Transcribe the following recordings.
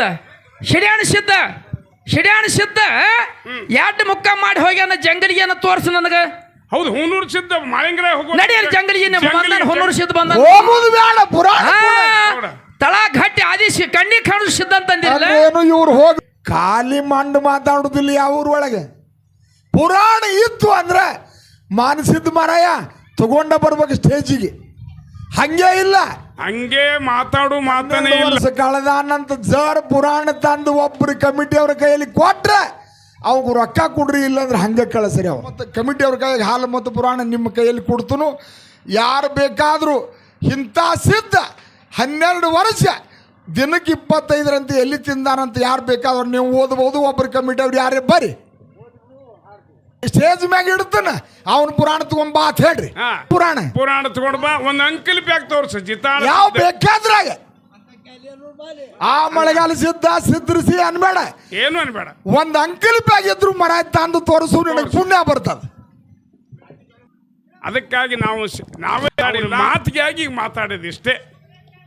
ಇದು ಶಿಡ್ಯಾಣ ಸಿದ್ಧ ಶಿಡ್ಯಾಣ ಸಿದ್ಧ ಎರಡು ಮುಕ್ಕ ಮಾಡಿ ಹೋಗ್ಯಾನ ಜಂಗಲಿಗೆ ಏನ ತೋರ್ಸು ನನಗ. ಹೌದು ಹೂನೂರು ಸಿದ್ಧ ಮಾಳಿಂಗ್ರ ಹೋಗೋ ನಡಿಯಲ್ಲ ಜಂಗಲಿಗೆ ಬಂದಾನ ಹೊನ್ನೂರು ಸಿದ್ಧ ಬಂದ ಹೋಗುದು ಬೇಡ ಪುರಾಣ ತಳ ಘಟ್ಟಿ ಆದಿ ಕಣ್ಣಿ ಕಣ್ಣಿಗೆ ಕಾಣು ಸಿದ್ಧ ಅಂತಂದಿರಲ್ಲ? ಏನು ಇವ್ರು ಹೋಗಿ ಖಾಲಿ ಮಂಡು ಮಾತಾಡುದಿಲ್ಲ ಯಾವ ಊರೊಳಗೆ ಪುರಾಣ ಇತ್ತು ಅಂದ್ರೆ ಮಾನಸಿದ್ದು ಮಾರಾಯ ತಗೊಂಡ ಬರ್ಬೇಕು ಸ್ಟೇಜಿಗೆ ಹಂಗೆ ಇಲ್ಲ. ಹಂಗೆ ಮಾತಾಡು ಮಾತನೇ ಇಲ್ಲ. ವರ್ಷ ಕಳೆದಾನಂತ ಜರ್ ಪುರಾಣ ತಂದು ಒಬ್ರು ಕಮಿಟಿ ಅವ್ರ ಕೈಯಲ್ಲಿ ಕೊಟ್ರೆ ಅವ್ಗ ರೊಕ್ಕ ಕೊಡ್ರಿ ಇಲ್ಲಾಂದ್ರೆ ಹಂಗೆ ಕಳಿಸ್ರಿ ಅವ್ರು. ಮತ್ತು ಕಮಿಟಿ ಅವ್ರ ಕೈಯಾಗ ಹಾಲು ಮತ್ತು ಪುರಾಣ ನಿಮ್ಮ ಕೈಯಲ್ಲಿ ಕೊಡ್ತನು. ಯಾರು ಬೇಕಾದರೂ ಇಂಥ ಸಿದ್ಧ ಹನ್ನೆರಡು ವರ್ಷ ದಿನಕ್ಕೆ ಇಪ್ಪತ್ತೈದರಂತೆ ಎಲ್ಲಿ ತಿಂದಾನಂತ ಯಾರು ಬೇಕಾದ್ರು ನೀವು ಓದ್ಬೋದು ಒಬ್ಬರು ಕಮಿಟಿ ಅವ್ರು ಯಾರೇ ಬರ್ರಿ. ಸ್ಟೇಜ್ ಮ್ಯಾಗ ಇಡ್ತಾನ. ಅವನ ಪುರಾಣ ತಗೊಂಬಾ ಅಂತ ಹೇಳ್ರಿ. ಹಾ. ಪುರಾಣ. ಪುರಾಣ ತಗೊಂಡ್ ಬಾ ಒಂದ್ ಅಂಕಲ್ ಬ್ಯಾಗ್ ತೋರ್ಸು ಜಿತಾಳ ಯಾವ ಬೇಕಾದ್ರಾಗ? ಆ ಮಳೆಗಾಲ ಸಿದ್ಧ ಸಿದ್ಧರಿಸಿ ಅನ್ಬೇಡ. ಏನು ಅನ್ಬೇಡ. ಒಂದ್ ಅಂಕಲ್ ಬ್ಯಾಗ್ ಇದ್ರು ಮರ ತಂದು ತೋರಿಸು ನಿನಗೆ ಪುಣ್ಯ ಬರ್ತದ. ಅದಕ್ಕಾಗಿ ನಾವು ಸ- ನಾವೇ ಮಾತಿಗಾಗಿ ಈಗ ಮಾತಾಡಿದ ಇಷ್ಟೇ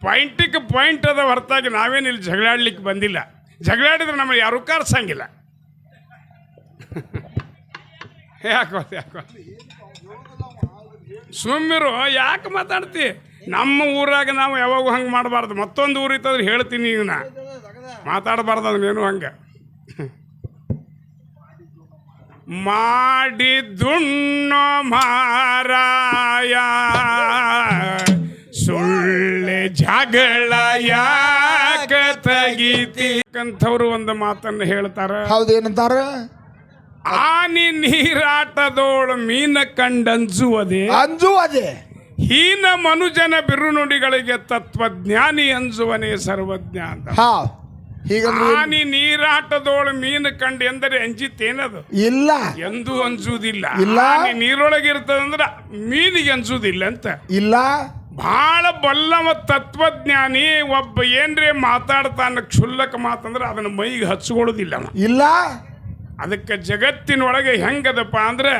ಪಾಯಿಂಟಿಗೆ ಪಾಯಿಂಟ್ ಅದ ಹೊರತಾಗಿ ನಾವೇನು ಇಲ್ಲಿ ಜಗಳಾಡ್ಲಿಕ್ಕೆ ಬಂದಿಲ್ಲ. ಜಗಳಾಡಿದ್ರೆ ನಮಗೆ ಯಾರು ಕಾರ್ಸಂಗಿಲ್ಲ ಯಾಕೋ ಯಾಕೋ. ಸುಮ್ಮಿರು, ಯಾಕೆ ಮಾತಾಡ್ತಿ? ನಮ್ಮ ಊರಾಗ ನಾವು ಯಾವಾಗ ಹಂಗೆ ಮಾಡಬಾರ್ದು. ಮತ್ತೊಂದು ಊರು ಇತ್ತಂದ್ರೆ ಹೇಳ್ತೀನಿ ಈಗ ನಾ. ಮಾತಾಡಬಾರ್ದು ಅದನ್ನೇನು ಹಂಗೆ? ಮಾಡಿದ್ದುಣ್ಣ ಮಾರಾಯ, ಸುಳ್ಳೆ ಜಗಳ ಯಾಕೆ ತಗಿತಿ? ಅಂಥವ್ರು ಒಂದು ಮಾತನ್ನು ಹೇಳ್ತಾರೆ. ಹೌದೇನಂತಾರ? ಆನಿ ನೀರಾಟದೋಳು ಮೀನ ಕಂಡಂಜುವುದೇ ಅಂಜುವುದೇ? ಹೀನ ಮನುಜನ ಬಿರುನುಡಿಗಳಿಗೆ ತತ್ವಜ್ಞಾನಿ ಅಂಜುವನೇ ಸರ್ವಜ್ಞ ಅಂತ ಆನಿ ನೀರಾಟದೋಳು ಮೀನು ಕಂಡು ಎಂದರೆ ಅಂಜಿತೇನದು ಇಲ್ಲ. ಎಂದೂ ಅಂಜುವುದಿಲ್ಲ. ಇಲ್ಲ. ನೀರೊಳಗೆ ಇರ್ತದಂದ್ರ ಮೀನಿಗೆ ಅಂಜುವುದಿಲ್ಲ ಅಂತ. ಇಲ್ಲ. ಬಹಳ ಬಲ್ಲವ ತತ್ವಜ್ಞಾನಿ ಒಬ್ಬ ಏನ್ರೇ ಮಾತಾಡ್ತಾನ ಕ್ಷುಲ್ಲಕ ಮಾತಂದ್ರೆ ಅದನ್ನ ಮೈಗೆ ಹಚ್ಕೊಳ್ಳೋದಿಲ್ಲ. ಇಲ್ಲ. ಅದಕ್ಕೆ ಜಗತ್ತಿನೊಳಗೆ ಹೆಂಗದಪ್ಪ ಅಂದ್ರೆ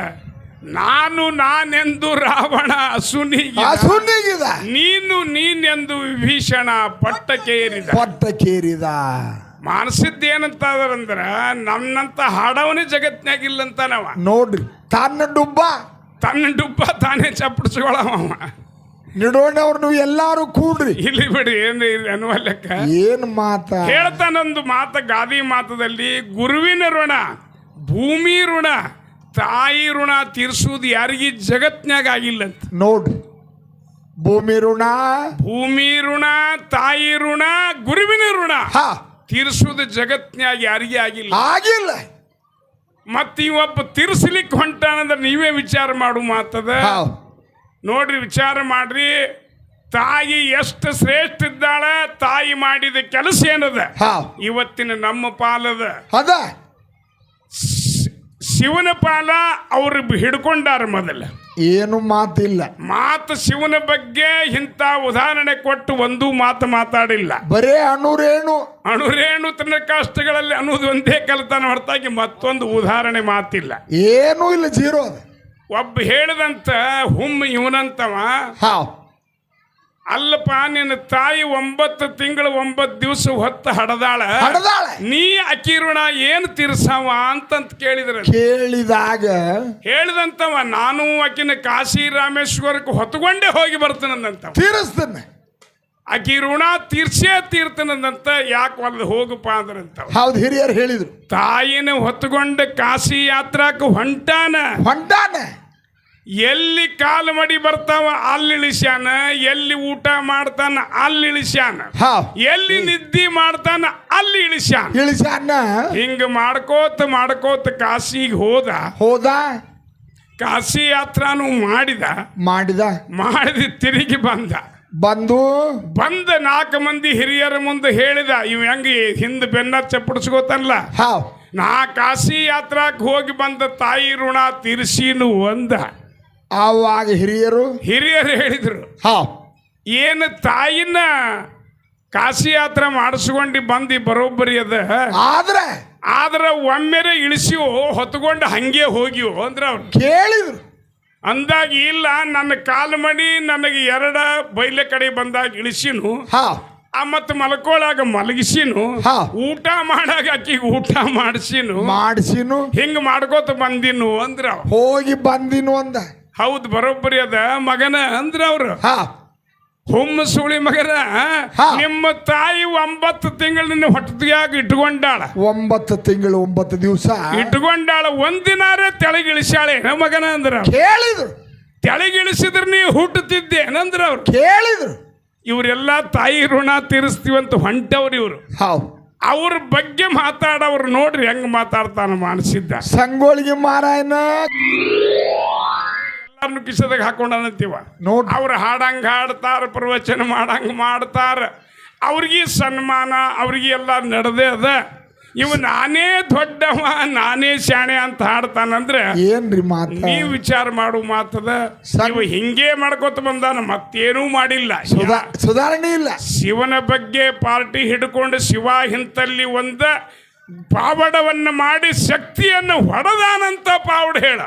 ನಾನು ನಾನೆಂದು ರಾವಣ ಸುನಿಗಿದ ನೀನು ನೀನೆಂದು ವಿಭೀಷಣ ಪಟ್ಟ ಕೇರಿದ ಪಟ್ಟ ಕೇರಿದ ಮಾನಸಿದ್ದ ಏನಂತ ಅದಾರಂದ್ರ ನನ್ನಂತ ಹಾಡವನೇ ಜಗತ್ನಾಗಿಲ್ಲಂತ ನಾವ ನೋಡ್ರಿ ತನ್ನ ಡುಬ್ಬ. ತನ್ನ ಡುಬ್ಬ ತಾನೇ ಚಪ್ಪಡಿಸ್ಕೊಳವ ನಿಡೋಣವ್ರು ನೀವು ಎಲ್ಲಾರು ಕೂಡ್ರಿ. ಇಲ್ಲಿ ಬಿಡಿ ಏನು ಅನ್ನುವ ಲೆಕ್ಕ? ಏನ್ ಮಾತ? ಹೇಳ್ತಾನೊಂದು ಮಾತ ಗಾದಿ ಮಾತದಲ್ಲಿ ಗುರುವಿನ ಋಣ. ಭೂಮಿ ಋಣ ತಾಯಿ ಋಣ ತೀರ್ಸೋದು ಯಾರಿಗೆ? ಜಗತ್ನ್ಯಾಗ ಆಗಿಲ್ಲಂತ ನೋಡ್ರಿ. ಭೂಮಿ ಋಣ ಭೂಮಿ ಋಣ ತಾಯಿ ಋಣ ಗುರುವಿನ ಋಣ ಹಾ. ಜಗತ್ನಾಗ ಜಗತ್ನ್ಯಾಗ ಯಾರಿಗೆ ಆಗಿಲ್ಲ. ಆಗಿಲ್ಲ. ಮತ್ತ ಇವೊಬ್ಬ ತೀರ್ಸ್ಲಿಕ್ಕೆ ಹೊಂಟಾನಂದ್ರೆ ನೀವೇ ವಿಚಾರ ಮಾಡು ಮಾತದ. ನೋಡ್ರಿ ವಿಚಾರ ಮಾಡ್ರಿ. ತಾಯಿ ಎಷ್ಟು ಶ್ರೇಷ್ಠ ಇದ್ದಾಳ ತಾಯಿ ಮಾಡಿದ ಕೆಲಸ ಏನದ? ಇವತ್ತಿನ ನಮ್ಮ ಪಾಲದ. ಅದ ಶಿವನ ಪಾಲ ಅವ್ರು ಹಿಡ್ಕೊಂಡಾರ ಮೊದಲು. ಏನು ಮಾತಿಲ್ಲ. ಮಾತು ಶಿವನ ಬಗ್ಗೆ ಇಂಥ ಉದಾಹರಣೆ ಕೊಟ್ಟು ಒಂದು ಮಾತು ಮಾತಾಡಿಲ್ಲ. ಬರೇ ಅಣುರೇಣು. ಅಣುರೇಣು ತನ್ನ ಕಷ್ಟಗಳಲ್ಲಿ ಅನ್ನೋದು ಒಂದೇ ಕಲಿತಾನ ಹೊರತಾಗಿ ಮತ್ತೊಂದು ಉದಾಹರಣೆ ಮಾತಿಲ್ಲ. ಏನೂ ಇಲ್ಲ ಜೀರೋ ಒಬ್ಬ ಹೇಳಿದಂತ ಹುಮ್ಮ ಇವನಂತವ. ಅಲ್ಲಪ್ಪ ನಿನ್ನ ತಾಯಿ ಒಂಬತ್ತು ತಿಂಗಳು ಒಂಬತ್ತು ದಿವಸ ಹೊತ್ತ ಹಡದಾಳ. ಹಡದಾಳ. ನೀ ಅಕ್ಕಿ ಋಣ ಏನು ತೀರ್ಸವ ಅಂತಂತ ಕೇಳಿದ್ರ. ಕೇಳಿದಾಗ ಹೇಳಿದಂತವ ನಾನು ಆಕಿನ ಕಾಶಿ ರಾಮೇಶ್ವರಕ್ಕೆ ಹೊತ್ಕೊಂಡೇ ಹೋಗಿ ಬರ್ತೀನಂದಂತ ತೀರಿಸ್ತೇನೆ. ಆಕಿ ಋಣ ತೀರ್ಸೇ ತೀರ್ತನಂತ ಯಾಕೆ ಒಂದು ಹೋಗಪ್ಪ ಅಂದ್ರಂತ ಹೌದು ಹಿರಿಯರು ಹೇಳಿದ್ರು. ತಾಯಿನ ಹೊತ್ಕೊಂಡು ಕಾಶಿ ಯಾತ್ರಾಕ ಹೊಂಟಾನ. ಹೊಂಟಾನ. ಎಲ್ಲಿ ಕಾಲು ಮಡಿ ಬರ್ತಾವ ಅಲ್ಲಿ ಇಳಿಸ್ಯಾನ ಎಲ್ಲಿ ಊಟ ಮಾಡ್ತಾನ ಅಲ್ಲಿ ಇಳಿಸ್ಯಾನ. ಎಲ್ಲಿ ನಿದ್ದಿ ಮಾಡ್ತಾನ ಅಲ್ಲಿ ಇಳಿಸ್ಯಾನ. ಇಳಿಸ್ಯಾನ? ಹಿಂಗ ಮಾಡ್ಕೋತ ಮಾಡ್ಕೋತ ಕಾಶಿಗೆ ಹೋದ. ಹೋದ? ಕಾಶಿ ಯಾತ್ರಾನು ಮಾಡಿದ. ಮಾಡಿದ. ಮಾಡಿದ ತಿರುಗಿ ಬಂದ. ಬಂದು? ಬಂದ ನಾಲ್ಕು ಮಂದಿ ಹಿರಿಯರ ಮುಂದೆ ಹೇಳಿದ ಇವ್ ಹೆಂಗ ಹಿಂದ ಬೆನ್ನ ಚಪ್ಪಡಿಸ್ಕೋತನ್ಲ ನಾ ಕಾಶಿ ಯಾತ್ರಾಕ್ ಹೋಗಿ ಬಂದ ತಾಯಿ ಋಣ ತೀರ್ಸಿನು ಒಂದ ಆವಾಗ ಹಿರಿಯರು ಹಿರಿಯರು ಹೇಳಿದರು ಹಾ. ಏನು ತಾಯಿನ ಕಾಶಿ ಯಾತ್ರೆ ಮಾಡಿಸ್ಕೊಂಡು ಬಂದು ಬರೋಬ್ಬರಿ ಅದ? ಆದ್ರೆ ಆದ್ರೆ ಒಮ್ಮೆರೆ ಇಳಿಸಿವು ಹೊತ್ಕೊಂಡು ಹಂಗೆ ಹೋಗಿವು ಅಂದ್ರೆ ಅವ್ರು. ಕೇಳಿದ್ರು. ಅಂದಾಗ ಇಲ್ಲ ನನ್ನ ಕಾಲು ಮಡಿ ನನಗೆ ಎರಡ ಬೈಲೆ ಕಡೆ ಬಂದಾಗ ಇಳಿಸಿನು. ಹಾ. ಆ ಮತ್ತ ಮಲ್ಕೊಳಾಗ ಮಲಗಿಸಿನು. ಹಾ. ಊಟ ಮಾಡಾಗ ಆಕಿಗೆ ಊಟ ಮಾಡಿಸಿನು. ಮಾಡಿಸಿನು. ಹಿಂಗ್ ಮಾಡ್ಕೋತ ಬಂದಿನು ಅಂದ್ರ ಹೋಗಿ ಬಂದಿನು ಅಂದ. ಹೌದ್ ಬರೋಬ್ಬರಿ ಅದ. ಮಗನ ಅಂದ್ರ ಅವರು. ಹಾ. ಹುಮ್ಮ ಸುಳಿ ಮಗನ. ನಿಮ್ಮ ತಾಯಿ ಒಂಬತ್ತು ತಿಂಗಳನ್ನ ಹೊಟ್ಟದಾಗ ಇಟ್ಕೊಂಡಾಳ. ಒಂಬತ್ತು ತಿಂಗಳು ಒಂಬತ್ತು ದಿವಸ. ಇಟ್ಕೊಂಡಾಳ ಒಂದಿನಾರೇ ತೆಳಗಿಳಿಸ್ಯಾಳೆ. ಮಗನ ಅಂದ್ರ. ಕೇಳಿದ್ರು. ತೆಳಗಿಳಿಸಿದ್ರೆ ನೀ ಹುಟ್ಟುತ್ತಿದ್ದೆ. ಏನಂದ್ರ ಅವ್ರು? ಕೇಳಿದ್ರು. ಇವರೆಲ್ಲ ತಾಯಿ ಋಣ ತೀರಿಸ್ತೀವಂತ ಹೊಂಟವ್ರು ಇವರು. ಹೌದು ಅವ್ರ ಬಗ್ಗೆ ಮಾತಾಡವ್ರು ನೋಡ್ರಿ ಹೆಂಗ್ ಮಾತಾಡ್ತಾನ ಮಾನಸಿದ್ದ. ಸಂಗೋಳಿಗೆ ಮಾರಾಯನ. ಎಲ್ಲಾರನ್ನು ಕಿಸದಾಗ ಹಾಕೊಂಡಂತೀವ ನೋಡ್ ಅವ್ರು ಹಾಡಂಗೆ ಹಾಡ್ತಾರ ಪ್ರವಚನ ಮಾಡಂಗ ಮಾಡ್ತಾರ. ಅವ್ರಿಗೆ ಸನ್ಮಾನ ಅವ್ರಿಗೆ ಎಲ್ಲ ನಡೆದೇ ಅದ. ಇವ ನಾನೇ ದೊಡ್ಡವ ನಾನೇ ಶಾಣೆ ಅಂತ ಹಾಡ್ತಾನಂದ್ರೆ ಏನ್ರಿ ಮಾತ? ನೀವು ವಿಚಾರ ಮಾಡು ಮಾತದ. ನೀವು ಇವ ಹಿಂಗೆ ಮಾಡ್ಕೋತ ಬಂದಾನ ಮತ್ತೇನೂ ಮಾಡಿಲ್ಲ. ಸುಧಾ ಸುಧಾರಣೆ ಇಲ್ಲ. ಶಿವನ ಬಗ್ಗೆ ಪಾರ್ಟಿ ಹಿಡ್ಕೊಂಡು ಶಿವ ಇಂತಲ್ಲಿ ಒಂದ ಪಾವಡವನ್ನ ಮಾಡಿ ಶಕ್ತಿಯನ್ನು ಹೊಡೆದಾನಂತ ಪಾವಡ ಹೇಳ.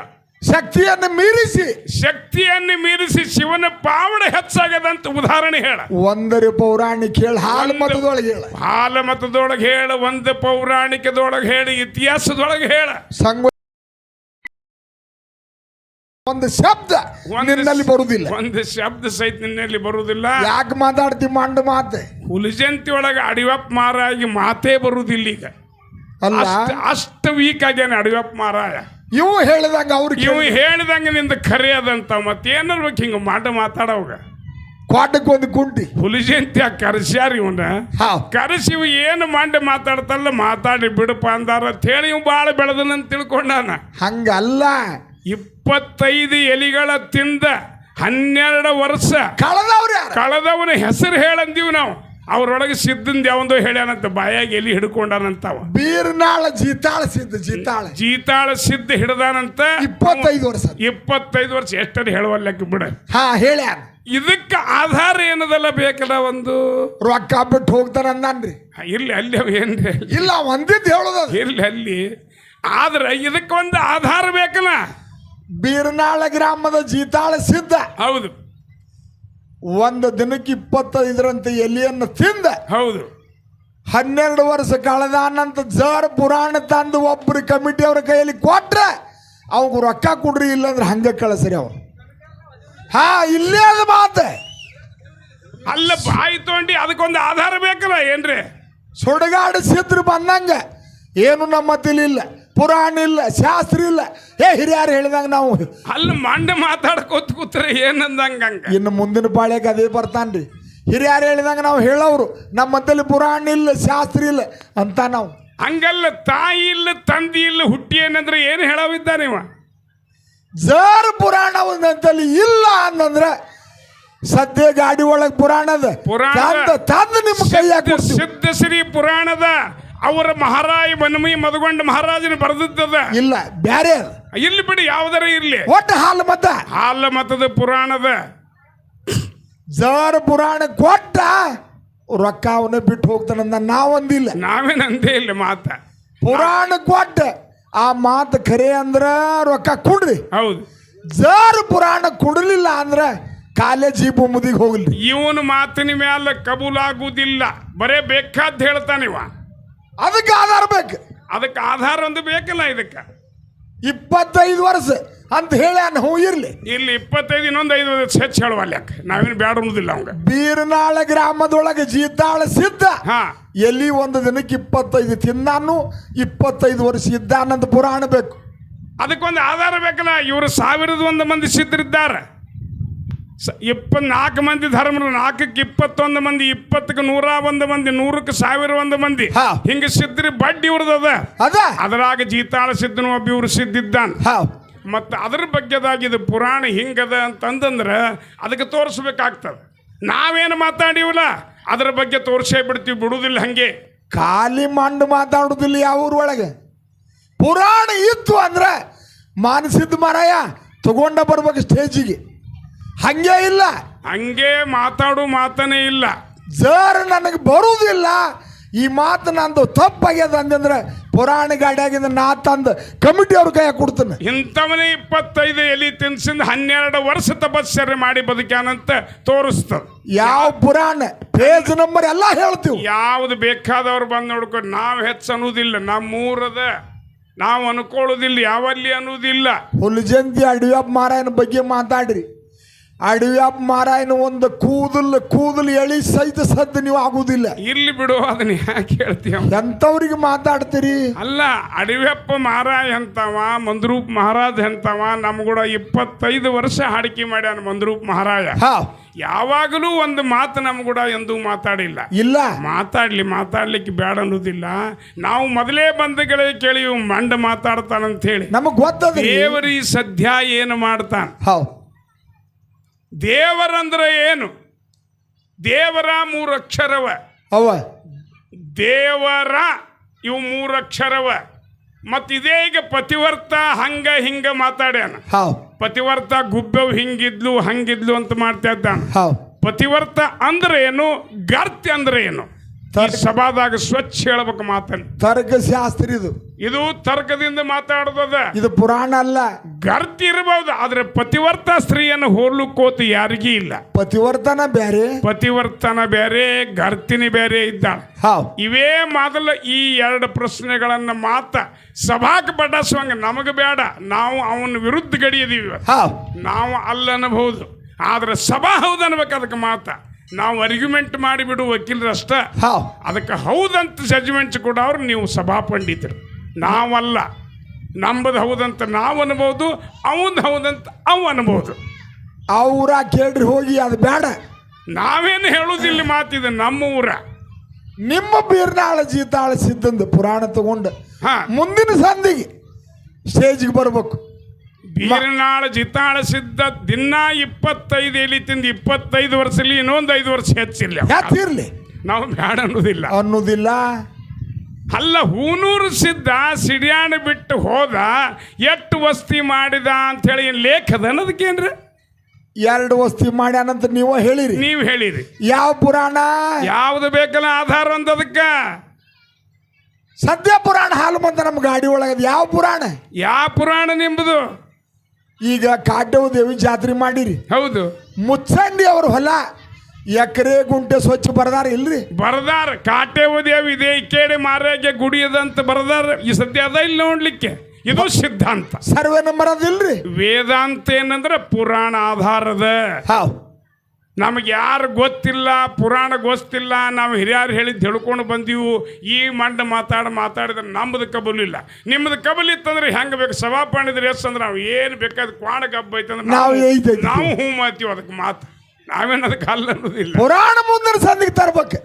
ಶಕ್ತಿಯನ್ನು ಮೀರಿಸಿ. ಶಕ್ತಿಯನ್ನು ಮೀರಿಸಿ ಶಿವನ ಪಾವಣೆ ಹೆಚ್ಚಾಗದಂತ ಉದಾಹರಣೆ ಹೇಳ. ಒಂದರಿ ಪೌರಾಣಿಕ ಹೇಳ ಹಾಲು ಮತದೊಳಗೆ ಹೇಳ. ಹಾಲ ಮತದೊಳಗೆ ಹೇಳ ಒಂದು ಪೌರಾಣಿಕದೊಳಗೆ ಹೇಳ ಇತಿಹಾಸದೊಳಗೆ ಹೇಳ. ಸಂಗ ಒಂದು ಶಬ್ದ ನಿನ್ನಲ್ಲಿ ಬರುವುದಿಲ್ಲ. ಒಂದು ಶಬ್ದ ಸಹಿತ ನಿನ್ನಲ್ಲಿ ಬರುವುದಿಲ್ಲ. ಯಾಕೆ ಮಾತಾಡ್ತಿ ಮಂಡ ಮಾತೆ? ಹುಲಿಜಂತಿ ಒಳಗೆ ಅಡಿವಪ್ಪ ಮಾರಾಗಿ ಮಾತೇ ಬರುವುದಿಲ್ಲ ಈಗ. ಅಲ್ಲ. ಅಷ್ಟ ಅಷ್ಟು ವೀಕ್ ಆಗ್ಯಾನೆ ಅಡಿವಪ್ಪ ಮಾರಾಯ. ಇವು ಹೇಳಿದಾಗ ಅವ್ರಿಗೆ ಇವು ಹೇಳಿದಂಗೆ ನಿಂದ ಖರೆ ಅದಂತ ಮತ್ತೇನರ್ಬೇಕು ಹಿಂಗ ಮಾಟ ಮಾತಾಡವಾಗ ಕ್ವಾಟಕ್ಕೆ ಒಂದು ಕುಂಟಿ ಹುಲಿಜಂತಿ ಕರೆಸ್ಯಾರ ಇವನ. ಕರೆಸಿ ಇವು ಏನು ಮಾಡಿ ಮಾತಾಡ್ತಲ್ಲ ಮಾತಾಡಿ ಬಿಡಪ್ಪ ಅಂದಾರ ಅಂತ ಹೇಳಿ ಇವ್ ಭಾಳ ಬೆಳೆದನಂತ ತಿಳ್ಕೊಂಡಾನ. ಹಂಗಲ್ಲ. ಇಪ್ಪತ್ತೈದು ಎಲಿಗಳ ತಿಂದ ಹನ್ನೆರಡು ವರ್ಷ ಕಳೆದವ್ರ ಕಳೆದವನ ಹೆಸರು ಹೇಳಂದೀವಿ ನಾವು. ಅವ್ರೊಳಗೆ ಸಿದ್ದಂದ ಯಾವಂದೋ ಹೇಳ್ಯಾನಂತ ಬಾಯಾಗಿ ಎಲ್ಲಿ ಹಿಡ್ಕೊಂಡಾನಂತವ. ಬೀರ್ನಾಳ ಜೀತಾಳ ಸಿದ್ಧ ಜೀತಾಳ. ಜೀತಾಳ ಸಿದ್ಧ ಹಿಡ್ದಾನಂತ ಇಪ್ಪತ್ತೈದು ವರ್ಷ ಇಪ್ಪತ್ತೈದು ವರ್ಷ ಎಷ್ಟರಿ ಹೇಳುವಲ್ಲಕ್ಕೆ ಬಿಡ. ಹಾ ಹೇಳ್ಯಾರ ಇದಕ್ಕೆ ಆಧಾರ ಏನದಲ್ಲ ಬೇಕಲ್ಲ ಒಂದು? ರೊಕ್ಕ ಬಿಟ್ಟು ಹೋಗ್ತಾರ ಅಂದಾನ್ರಿ. ಇಲ್ಲಿ ಅಲ್ಲಿ ಏನ್ರಿ ಇಲ್ಲ ಒಂದಿದ್ದು ಹೇಳೋದ ಇಲ್ಲಿ ಅಲ್ಲಿ. ಆದ್ರೆ ಇದಕ್ಕೊಂದು ಆಧಾರ ಬೇಕಲ್ಲ ಬೀರ್ನಾಳ ಗ್ರಾಮದ ಜೀತಾಳ ಸಿದ್ಧ. ಹೌದು. ಒಂದು ದಿನಕ್ಕೆ ಇಪ್ಪತ್ತೈದರಂತೆ ಎಲೆಯನ್ನು ತಿಂದ. ಹೌದು. ಹನ್ನೆರಡು ವರ್ಷ ಕಳೆದ ನಂತ ಜರ್ ಪುರಾಣ ತಂದು ಒಬ್ಬರು ಕಮಿಟಿ ಅವ್ರ ಕೈಯಲ್ಲಿ ಕೊಟ್ರೆ ಅವ್ಗ ರೊಕ್ಕ ಕೊಡ್ರಿ ಇಲ್ಲಾಂದ್ರೆ ಹಂಗೆ ಕಳಿಸ್ರಿ ಅವ್ರು. ಹಾ ಇಲ್ಲೇ ಅದು ಮಾತೆ. ಅಲ್ಲ ಬಾಯಿ ತೊಗೊಂಡು ಅದಕ್ಕೊಂದು ಆಧಾರ ಬೇಕಲ್ಲ ಏನ್ರಿ? ಸುಡಗಾಡಿಸಿದ್ರು ಬಂದಂಗೆ. ಬಂದಂಗ ಏನು ನಮ್ಮ ತಿಳಿಲ್ಲ ಇಲ್ಲ. ಪುರಾಣ ಇಲ್ಲ ಶಾಸ್ತ್ರ ಇಲ್ಲ. ಏ ಹಿರಿಯರು ಹೇಳಿದಂಗ ನಾವು ಅಲ್ಲಿ ಮಂಡ ಮಾತಾಡ್ಕೋತ ಕೂತ್ರೆ ಏನಂದಂಗ ಇನ್ನು ಮುಂದಿನ ಪಾಳ್ಯಕ್ಕೆ ಅದೇ ಬರ್ತಾನ್ರಿ. ಹಿರಿಯರು ಹೇಳಿದಂಗ ನಾವು ಹೇಳೋರು ನಮ್ಮ ಪುರಾಣ ಇಲ್ಲ ಶಾಸ್ತ್ರ ಇಲ್ಲ ಅಂತ ನಾವು. ಹಂಗಲ್ಲ ತಾಯಿ ಇಲ್ಲ ತಂದಿ ಇಲ್ಲ ಹುಟ್ಟಿ ಏನಂದ್ರೆ ಏನು ಹೇಳವಿದ್ದಾನೆ ಇವ ಜರ್ ಪುರಾಣ ಒಂದಂತಲ್ಲಿ ಇಲ್ಲ ಅಂತಂದ್ರೆ ಸದ್ಯ ಗಾಡಿ ಒಳಗೆ ಪುರಾಣದ. ಪುರಾಣ ತಂದ ನಿಮ್ಮ ಕೈಯಾಗ ಸಿದ್ಧ ಶ್ರೀ ಪುರಾಣದ. ಅವರ ಮಹಾರಾಯ ಬನ್ಮಿ ಮದಗೊಂಡ ಮಹಾರಾಜನ ಬರೆದಿದ್ದದ. ಇಲ್ಲ ಬ್ಯಾರೆ ಇಲ್ಲಿ ಬಿಡಿ ಯಾವ್ದಾರ ಇರ್ಲಿ? ಒಟ್ಟು ಹಾಲು ಮತ. ಹಾಲ ಮತದ ಪುರಾಣದ. ಜಾರ ಪುರಾಣ ಕೊಟ್ಟ ರೊಕ್ಕ ಅವನ ಬಿಟ್ಟು ಹೋಗ್ತಾನಂದ ನಾವೊಂದಿಲ್ಲ. ನಾವೇನಂದೇ ಇಲ್ಲ ಮಾತ. ಪುರಾಣ ಕೊಟ್ಟ ಆ ಮಾತು ಖರೆ ಅಂದ್ರ ರೊಕ್ಕ ಕೊಡ್ರಿ ಹೌದು. ಜರ್ ಪುರಾಣ ಕುಡಲಿಲ್ಲ ಅಂದ್ರ ಕಾಲೇಜಿ ಬೊಮ್ಮದಿಗೆ ಹೋಗ್ಲಿ ಇವನು ಮಾತಿನ ಮ್ಯಾಲ ಕಬೂಲಾಗುವುದಿಲ್ಲ ಬರೇ ಬೇಕಾದ್ ಹೇಳ್ತಾನಿವ ಅದಕ್ಕೆ ಆಧಾರ ಬೇಕು. ಅದಕ್ಕೆ ಆಧಾರ ಒಂದು ಬೇಕಲ್ಲ ಇದಕ್ಕೆ. ಇಪ್ಪತ್ತೈದು ವರ್ಷ ಅಂತ ಹೇಳಿ ಹೂ ಇರ್ಲಿ. ಇಲ್ಲಿ ಇಪ್ಪತ್ತೈದು ಇನ್ನೊಂದು ಐದು ವರ್ಷ ಹೆಚ್ಚು ಹೇಳುವ ಲೆಕ್ಕ. ನಾವೇನು ಬ್ಯಾಡ ಅನ್ನೋದಿಲ್ಲ ಅವಂಗ ಬೀರ್ನಾಳ ಗ್ರಾಮದೊಳಗೆ ಜೀತಾಳ ಸಿದ್ಧ. ಹಾ. ಎಲ್ಲಿ ಒಂದು ದಿನಕ್ಕೆ ಇಪ್ಪತ್ತೈದು ತಿನ್ನಾನು ಇಪ್ಪತ್ತೈದು ವರ್ಷ ಇದ್ದಾನಂತ ಪುರಾಣ ಬೇಕು. ಅದಕ್ಕೊಂದು ಆಧಾರ ಬೇಕಲ್ಲ ಇವರು ಸಾವಿರದ ಒಂದು ಮಂದಿ ಸಿದ್ಧರಿದ್ದಾರೆ. ಇಪ್ಪತ್ನಾಲ್ಕು ಮಂದಿ ಧರ್ಮರು ನಾಲ್ಕಕ್ಕೆ ಇಪ್ಪತ್ತೊಂದು ಮಂದಿ ಇಪ್ಪತ್ತಕ್ಕೆ ನೂರ ಒಂದು ಮಂದಿ ನೂರಕ್ಕೆ ಸಾವಿರ ಒಂದು ಮಂದಿ. ಹಾ. ಹಿಂಗೆ ಸಿದ್ಧರಿ ಬಡ್ಡಿ ಇವ್ರದದ ಅದ. ಅದರಾಗ ಜೀತಾಳ ಸಿದ್ಧನು ಒಬ್ಬ ಇವ್ರು ಸಿದ್ಧಿದ್ದಾನ ಹಾ. ಮತ್ತು ಅದ್ರ ಬಗ್ಗೆದಾಗಿ ಇದು ಪುರಾಣ ಹಿಂಗದ ಅಂತಂದ್ರೆ ಅದಕ್ಕೆ ತೋರಿಸ್ಬೇಕಾಗ್ತದೆ. ನಾವೇನು ಮಾತಾಡಿವಲ್ಲ ಅದ್ರ ಬಗ್ಗೆ ತೋರಿಸೇ ಬಿಡ್ತೀವಿ ಬಿಡುವುದಿಲ್ಲ ಹಂಗೆ. ಖಾಲಿ ಮಂಡು ಮಾತಾಡುದಿಲ್ಲ ಯಾವ ಊರೊಳಗೆ ಪುರಾಣ ಇತ್ತು ಅಂದ್ರೆ ಮಾನಸಿದ್ದು ಮರಾಯ ತಗೊಂಡ ಬರ್ಬೇಕು ಸ್ಟೇಜಿಗೆ ಹಂಗೆ ಇಲ್ಲ. ಹಂಗೆ ಮಾತಾಡು ಮಾತನೇ ಇಲ್ಲ. ಜರ್ ನನಗೆ ಬರುವುದಿಲ್ಲ. ಈ ಮಾತು ನಂದು ತಪ್ಪಾಗ್ಯದ ಅಂತಂದ್ರೆ ಪುರಾಣ ಗಾಡಿಯಾಗಿಂದ ನಾ ತಂದು ಕಮಿಟಿ ಅವ್ರ ಕೈ ಕೊಡ್ತೀನಿ. ಇಂಥವನೇ ಇಪ್ಪತ್ತೈದು ಎಲಿ ತಿನ್ಸಿಂದ ಹನ್ನೆರಡು ವರ್ಷ ತಪಸ್ಸರಿ ಮಾಡಿ ಬದುಕ್ಯಾನಂತ ತೋರಿಸ್ತ ಯಾವ ಪುರಾಣ ಪೇಜ್ ನಂಬರ್ ಎಲ್ಲ ಹೇಳ್ತೀವಿ. ಯಾವ್ದು ಬೇಕಾದವ್ರು ಬಂದು ನೋಡ್ಕೊ ನಾವು ಹೆಚ್ಚು ಅನ್ನೋದಿಲ್ಲ. ನಮ್ಮೂರದ ನಾವು ಅನ್ಕೊಳ್ಳೋದಿಲ್ಲ ಯಾವಲ್ಲಿ ಅನ್ನೋದಿಲ್ಲ. ಹುಲ್ಜಂತಿ ಅಡಿಯಪ್ಪ ಮಾರಾಯನ ಬಗ್ಗೆ ಮಾತಾಡ್ರಿ. ಅಡವ್ಯಪ್ಪ ಮಾರಾಯನ ಒಂದು ಕೂದಲು ಕೂದಲು ಎಳಿ ಸಹಿತ ಸದ್ದು ನೀವು ಆಗುದಿಲ್ಲ. ಇಲ್ಲಿ ಬಿಡು ಅದನ್ನ ಯಾಕೆ ಹೇಳ್ತೀವ ಎಂತವ್ರಿಗೆ ಮಾತಾಡ್ತೀರಿ? ಅಲ್ಲ ಅಡಿವೆಪ್ಪ ಮಹಾರಾಯ ಅಂತವ ಮಂದ್ರೂಪ್ ಮಹಾರಾಜ್ ಅಂತವ ನಮ್ಗೂಡ ಇಪ್ಪತ್ತೈದು ವರ್ಷ ಹಾಡಿಕೆ ಮಾಡ್ಯಾನ ಮಂದ್ರೂಪ್ ಮಹಾರಾಯ. ಯಾವಾಗಲೂ ಒಂದು ಮಾತು ನಮ್ಗೂಡ ಎಂದೂ ಮಾತಾಡಿಲ್ಲ. ಇಲ್ಲ. ಮಾತಾಡ್ಲಿ ಮಾತಾಡ್ಲಿಕ್ಕೆ ಬೇಡ ಅನ್ನೋದಿಲ್ಲ. ನಾವು ಮೊದಲೇ ಬಂದಗಳೇ ಕೇಳಿ ಮಂಡ ಮಾತಾಡ್ತಾನಂತ ಹೇಳಿ. ನಮಗ್ ಗೊತ್ತದ ದೇವರಿ ಸದ್ಯ ಏನು ಮಾಡ್ತಾನ? ಹೌದ್. ದೇವರಂದ್ರೆ ಏನು? ದೇವರ ಮೂರಕ್ಷರವ. ಅವ. ದೇವರ ಇವು ಮೂರಕ್ಷರವ. ಮತ್ತು ಇದೇ ಈಗ ಪತಿವರ್ತ ಹಂಗ ಹಿಂಗ ಮಾತಾಡ್ಯಾನ. ಪತಿವರ್ತ ಗುಬ್ಬೆವು ಹಿಂಗಿದ್ಲು ಹಂಗಿದ್ಲು ಅಂತ ಮಾಡ್ತಾ ಇದ್ದಾನ. ಪತಿವರ್ತ ಅಂದ್ರೆ ಏನು ಗರ್ತಿ ಅಂದ್ರೆ ಏನು ಈ ಸಭಾದಾಗ ಸ್ವಚ್ಛ ಹೇಳ್ಬೇಕು ಮಾತನ್ನು. ತರ್ಕಶಾಸ್ತ್ರ ಇದು ಇದು ತರ್ಕದಿಂದ ಮಾತಾಡೋದದ. ಇದು ಪುರಾಣ ಅಲ್ಲ. ಗರ್ತಿ ಇರಬಹುದು ಆದ್ರೆ ಪತಿವರ್ತ ಸ್ತ್ರೀಯನ್ನು ಹೋರ್ಲಿಕ್ಕೋತು ಯಾರಿಗೂ ಇಲ್ಲ. ಪತಿವರ್ತನ ಬೇರೆ. ಪತಿವರ್ತನ ಬೇರೆ ಗರ್ತಿನಿ ಬೇರೆ ಇದ್ದ. ಇವೇ ಮೊದಲ ಈ ಎರಡು ಪ್ರಶ್ನೆಗಳನ್ನ ಮಾತ ಸಭಾಕ್ ಬಡಸುವಂಗ ನಮಗೆ ಬೇಡ. ನಾವು ಅವನ ವಿರುದ್ಧ ಗಡಿಯದೀವಿ ನಾವು ಅಲ್ಲ ಅನ್ನಬಹುದು ಆದ್ರೆ ಸಭಾ ಹೌದನ್ಬೇಕು ಅದಕ್ಕೆ ಮಾತ. ನಾವು ಅರ್ಗ್ಯುಮೆಂಟ್ ಮಾಡಿಬಿಡು ವಕೀಲರಷ್ಟ. ಅದಕ್ಕೆ ಹೌದಂತ ಜಜ್ಮೆಂಟ್ಸ್ ಕೂಡ ಅವ್ರು ನೀವು ಸಭಾ ಪಂಡಿತರು ನಾವಲ್ಲ. ನಂಬದು ಹೌದಂತ ನಾವು ಅನ್ಬೋದು ಅವನ್ ಹೌದಂತ ಅವ್ ಅನ್ಬೋದು. ಅವ್ರ ಕೇಳ್ರಿ ಹೋಗಿ ಅದು ಬೇಡ. ನಾವೇನು ಹೇಳುದಿಲ್ಲ ಮಾತಿದೆ ನಮ್ಮ ಊರ. ನಿಮ್ಮ ಬೀರ್ನಾಳ ಜೀತಾಳ ಸಿದ್ದಂದು ಪುರಾಣ ತಗೊಂಡು ಹಾ. ಮುಂದಿನ ಸಂದಿಗೆ ಸ್ಟೇಜ್ಗೆ ಬರ್ಬೇಕು. ಬೀರನಾಳ ಜಿತಾಳ ಸಿದ್ಧ ದಿನ ಇಪ್ಪತ್ತೈದು ಎಲಿ ತಿಂದು ಇಪ್ಪತ್ತೈದು ಇಲ್ಲಿ ಇನ್ನೊಂದು ಐದು ವರ್ಷ ಹೆಚ್ಚಿಲ್ಲ. ಹತ್ತಿರಲಿ ನಾವು ಬ್ಯಾಡ ಅನ್ನೋದಿಲ್ಲ. ಅನ್ನೋದಿಲ್ಲ. ಅಲ್ಲ ಹೂನೂರು ಸಿದ್ಧ ಸಿಡಿಯಾಣ ಬಿಟ್ಟು ಹೋದ ಎಷ್ಟು ವಸ್ತಿ ಮಾಡಿದ ಅಂತೇಳಿ ಏನು ಲೇಖದ ಅನ್ನೋದಕ್ಕೇನ್ರಿ ಎರಡು ವಸ್ತಿ ಮಾಡ್ಯಾನಂತ ನೀವು ಹೇಳಿರಿ. ನೀವು ಹೇಳಿರಿ. ಯಾವ ಪುರಾಣ? ಯಾವ್ದು ಬೇಕಲ್ಲ ಆಧಾರ ಅಂದದಕ್ಕ ಸದ್ಯ ಪುರಾಣ ಹಾಲು ಬಂದ ನಮ್ಮ ಗಾಡಿ ಒಳಗದ. ಯಾವ ಪುರಾಣ? ಯಾವ ಪುರಾಣ ನಿಂಬುದು? ಈಗ ಕಾಟವು ದೇವಿ ಜಾತ್ರೆ ಮಾಡಿರಿ. ಹೌದು. ಮುಚ್ಚಂಡಿ ಅವ್ರ ಹೊಲ ಎಕರೆ ಗುಂಟೆ ಸ್ವಚ್ಛ ಬರ್ದಾರ ಇಲ್ರಿ? ಬರದಾರ. ಕಾಟೇವು ದೇವಿ ಇದೆ ಕೇಳಿ ಮಾರಾಗೆ ಗುಡಿ ಅದಂತ ಬರದಾರ. ಈ ಸದ್ಯ ಅದ ಇಲ್ಲಿ ನೋಡ್ಲಿಕ್ಕೆ. ಇದು ಸಿದ್ಧಾಂತ. ಸರ್ವೆ ನಂಬರ್ ಅದಿಲ್ರಿ ವೇದಾಂತ ಏನಂದ್ರೆ ಪುರಾಣ ಆಧಾರದ. ಹಾವ್ ನಮಗೆ ಯಾರು ಗೊತ್ತಿಲ್ಲ ಪುರಾಣ ಗೊತ್ತಿಲ್ಲ ನಾವು ಹಿರಿಯರು ಹೇಳಿದ್ದು ಹೇಳ್ಕೊಂಡು ಬಂದೀವು. ಈ ಮಂಡ ಮಾತಾಡ ಮಾತಾಡಿದ್ರೆ ನಮ್ಮದು ಕಬಲಿಲ್ಲ ನಿಮ್ಮದು ಕಬಲ್ ಇತ್ತಂದ್ರೆ ಹೆಂಗೆ ಬೇಕು? ಸಭಾ ಎಸ್ ಅಂದ್ರೆ ನಾವು ಏನು ಬೇಕಾದ ಕ್ವಾಣ ಗಬ್ಬ ಐತಂದ್ರೆ ನಾವು ನಾವು ನಾವು ಹೂ ಮಾತೀವಿ ಅದಕ್ಕೆ ಮಾತು. ನಾವೇನು ಅದಕ್ಕೆ ಅಲ್ಲ ಅನ್ನೋದಿಲ್ಲ ಪುರಾಣ ಮುಂದಿನ ಸಂದಿಗೆ ತರ್ಬೇಕು.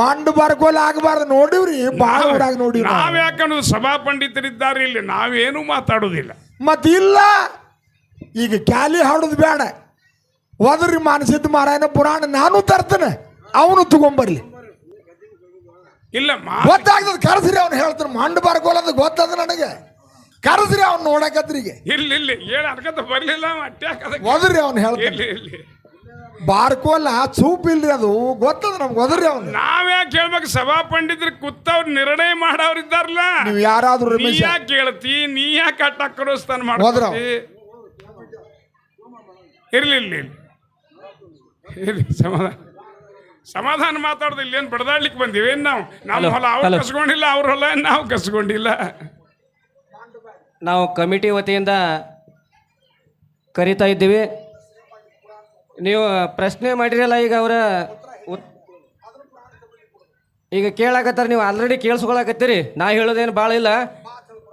ಮಂಡು ಬರ್ಕೋಲ್ ಆಗಬಾರ್ದು. ನೋಡಿವ್ರಿ ಭಾಳ ಊರಾಗ ನೋಡಿ ನಾವು. ಯಾಕನ್ನೋದು ಸಭಾ ಪಂಡಿತರಿದ್ದಾರೆ ಇಲ್ಲಿ. ನಾವೇನು ಮಾತಾಡೋದಿಲ್ಲ. ಮತ್ತಿಲ್ಲ ಈಗ ಕ್ಯಾಲಿ ಹಾಡೋದು ಬೇಡ. ಹೋದ್ರಿ ಮಾನಸಿದ್ದು ಮಾರಾಯಣ ಪುರಾಣ ನಾನು ತರ್ತೇನೆ ಅವನು ತಗೊಂಬರ್ಲಿ. ಇಲ್ಲ ಗೊತ್ತಾಗ್ತದೆ ಕರೆಸ್ರಿ ಅವ್ನು ಹೇಳ್ತಾನೆ ಮಂಡು ಬರ್ಕೋಲ್ ಅದು ಗೊತ್ತದ ನನಗೆ. ಕರೆಸ್ರಿ ಅವ್ನು ನೋಡಕತ್ರಿಗೆ. ಇಲ್ಲ ಇಲ್ಲ ಏನು ಅಡ್ಕಂತ ಬರ್ಲಿಲ್ಲ ಒದ್ರಿ ಅವ್ನು ಹೇಳ್ತಾನೆ. ಬಾರ್ಕೋಲ್ಲ ಚೂಪ್ ಇಲ್ರಿ ಅದು ಗೊತ್ತದ ನಮ್ಗೆ ಒದ್ರಿ ಅವ್ನು. ನಾವ್ಯಾಕೆ ಕೇಳ್ಬೇಕು ಸಭಾ ಪಂಡಿತರು ಕುತ್ತವ್ರು ನಿರ್ಣಯ ಮಾಡೋರು ಇದ್ದಾರಲ್ಲ ನೀವು ಯಾರಾದ್ರೂ ನೀ ಯಾಕೆ ಕೇಳ್ತಿ? ನೀ ಯಾಕೆ ಅಟ್ಟ ಕರೋಸ್ತಾನ ಹೋದ್ರ ಮಾಡ್ತಿ ಇರ್ಲಿ ಇಲ್ಲಿ ಇಲ್ಲಿ. ಇರ್ಲಿ ಸಮಾಧಾನ. ಸಮಾಧಾನ ಮಾತಾಡೋದು ಇಲ್ಲೇನು ಬಡದಾಡ್ಲಿಕ್ಕೆ ಬಂದೀವಿ? ಏನ್ ನಾವು? ನಮ್ಮ ಹೊಲ ಅವ್ರು ಕಸ್ಕೊಂಡಿಲ್ಲ ಅವ್ರ ಹೊಲ ನಾವು ಕಸ್ಕೊಂಡಿಲ್ಲ? ನಾವು ಕಮಿಟಿ ವತಿಯಿಂದ ಕರಿತಾ ಇದ್ದೀವಿ. ನೀವು ಪ್ರಶ್ನೆ ಮಾಡಿರಲ್ಲ ಈಗ ಅವರ ಈಗ ಕೇಳಾಕತ್ತಾರ ನೀವು ಆಲ್ರೆಡಿ ಕೇಳಿಸ್ಕೊಳಕತ್ತೀರಿ. ನಾ ಹೇಳೋದೇನು ಭಾಳ ಇಲ್ಲ.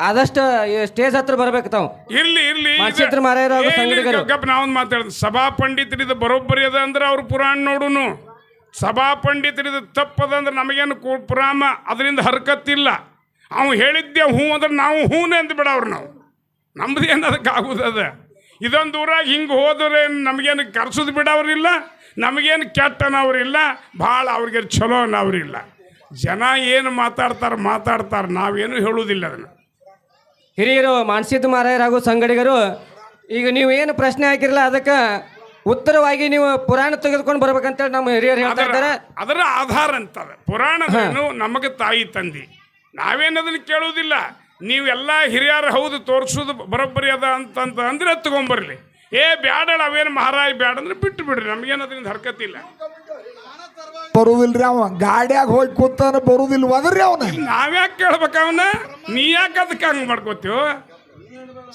ಆದಷ್ಟು ಸ್ಟೇಜ್ ಹತ್ರ ಬರ್ಬೇಕು ತಾವು. ಇರ್ಲಿ ಇರ್ಲಿ ಮಾರಾಯರು ಸಂಗಡಿಗರು. ಗಪ್ ನಾವೊಂದು ಮಾತಾಡೋದು ಸಭಾ ಪಂಡಿತರಿದ ಬರೋಬ್ಬರಿ ಅದ ಅಂದ್ರೆ ಅವ್ರು ಪುರಾಣ ನೋಡುನು. ಸಭಾ ಪಂಡಿತರಿದ ತಪ್ಪದಂದ್ರೆ ನಮಗೇನು ಕು- ಪುರಾಮ ಅದರಿಂದ ಹರಕತ್ತಿಲ್ಲ. ಅವ್ ಹೇಳಿದ್ದೆ ಹ್ಞೂ ಅಂದ್ರೆ ನಾವು ಹೂನೇ ಬಿಡ ಬಿಡವ್ರು ನಾವು. ನಮ್ದು ಏನು ಅದಕ್ಕೆ ಆಗುದದ ಇದೊಂದು ಊರಾಗ ಹಿಂಗೆ ಹೋದ್ರೆ ನಮಗೇನು ಕರ್ಸೋದು ಬಿಡವ್ರಿಲ್ಲ ನಮಗೇನು ಕೆಟ್ಟ ಅನ್ನೋರಿಲ್ಲ ಭಾಳ ಅವ್ರಿಗೆ ಚಲೋ ಅನ್ನೋರಿಲ್ಲ ಜನ ಏನು ಮಾತಾಡ್ತಾರೆ ಮಾತಾಡ್ತಾರೆ ನಾವೇನು ಹೇಳುವುದಿಲ್ಲ ಅದನ್ನು. ಹಿರಿಯರು ಮಾನಸಿದ್ದು ಮಾರಾಯರು ಹಾಗೂ ಸಂಗಡಿಗರು ಈಗ ನೀವು ಏನು ಪ್ರಶ್ನೆ ಹಾಕಿರಲ್ಲ ಅದಕ್ಕೆ ಉತ್ತರವಾಗಿ ನೀವು ಪುರಾಣ ತೆಗೆದುಕೊಂಡು ಬರ್ಬೇಕಂತೇಳಿ ನಮ್ಮ ಹಿರಿಯರು ಹೇಳ್ತಾ ಅದರ ಇದ್ದಾರೆ. ಅದರ ಆಧಾರ ಅಂತಾರೆ ಪುರಾಣದೇನು ನಮಗೆ ತಾಯಿ ತಂದಿ. ನಾವೇನದನ್ನ ಕೇಳುವುದಿಲ್ಲ. ನೀವೆಲ್ಲ ಹಿರಿಯರು ಹೌದು ತೋರಿಸೋದು ಬರೋಬ್ಬರಿ ಅದ ಅಂತಂತ ಅಂದ್ರೆ ತಗೊಂಬರ್ಲಿ ಏ ಬ್ಯಾಡಳ ಅವೇನು ಮಹಾರಾಯ ಬ್ಯಾಡ ಅಂದ್ರೆ ಬಿಟ್ಟು ಬಿಡ್ರಿ. ನಮಗೇನು ಅದರಿಂದ ಹರ್ಕತ್ತಿಲ್ಲ. ಬರುದಿಲ್ರಿ ಅವ? ಗಾಡ್ಯಾಗ ಹೋಗಿ ಕೂತಾನ ಬರುವುದಿಲ್ಲ ಒದರ್ರಿ ಅವನ? ನಾವ್ಯಾಕೆ ಕೇಳ್ಬೇಕು ಅವನ? ನೀ ಯಾಕೆ ಅದಕ್ಕೆ ಹಂಗೆ ಮಾಡ್ಕೋತೀವ